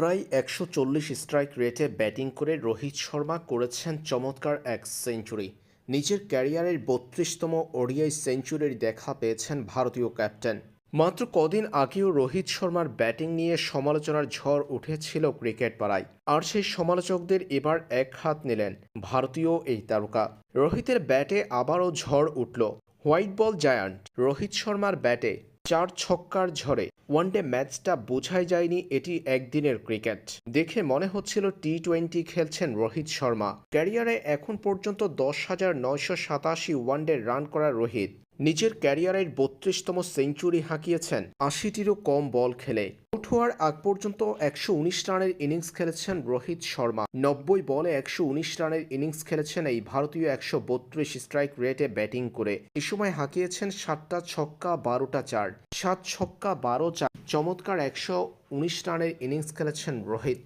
প্রায় একশো চল্লিশ স্ট্রাইক রেটে ব্যাটিং করে রোহিত শর্মা করেছেন চমৎকার এক সেঞ্চুরি। নিজের ক্যারিয়ারের বত্রিশতম ওডিআই সেঞ্চুরির দেখা পেয়েছেন ভারতীয় ক্যাপ্টেন। মাত্র কদিন আগেও রোহিত শর্মার ব্যাটিং নিয়ে সমালোচনার ঝড় উঠেছিল ক্রিকেট পাড়ায় আর সেই সমালোচকদের এবার এক হাত নিলেন ভারতীয় এই তারকা। রোহিতের ব্যাটে আবারও ঝড় উঠল। White ball giant. রোহিত শর্মার ব্যাটে চার ছক্কার ঝড়ে ওয়ানডে ম্যাচটা বোঝাই যায়নি এটি একদিনের ক্রিকেট। দেখে মনে হচ্ছিল টি টোয়েন্টি খেলছেন রোহিত শর্মা। ক্যারিয়ারে এখন পর্যন্ত দশ হাজার নয়শো সাতাশি ওয়ানডে রান করা রোহিত। নিজের ক্যারিয়ারের বত্রিশতম সেঞ্চুরি হাঁকিয়েছেন আশিটিরও কম বল খেলে। হওয়ার আগ পর্যন্ত একশো উনিশ রানের ইনিংস খেলেছেন রোহিত শর্মা। নব্বই বলে একশো উনিশ রানের ইনিংস খেলেছেন এই ভারতীয় একশো বত্রিশ স্ট্রাইক রেটে ব্যাটিং করে। এ সময় হাঁকিয়েছেন সাতটা ছক্কা, বারোটা চার। সাত ছক্কা, বারো চার। চমৎকার একশো উনিশ রানের ইনিংস খেলেছেন রোহিত।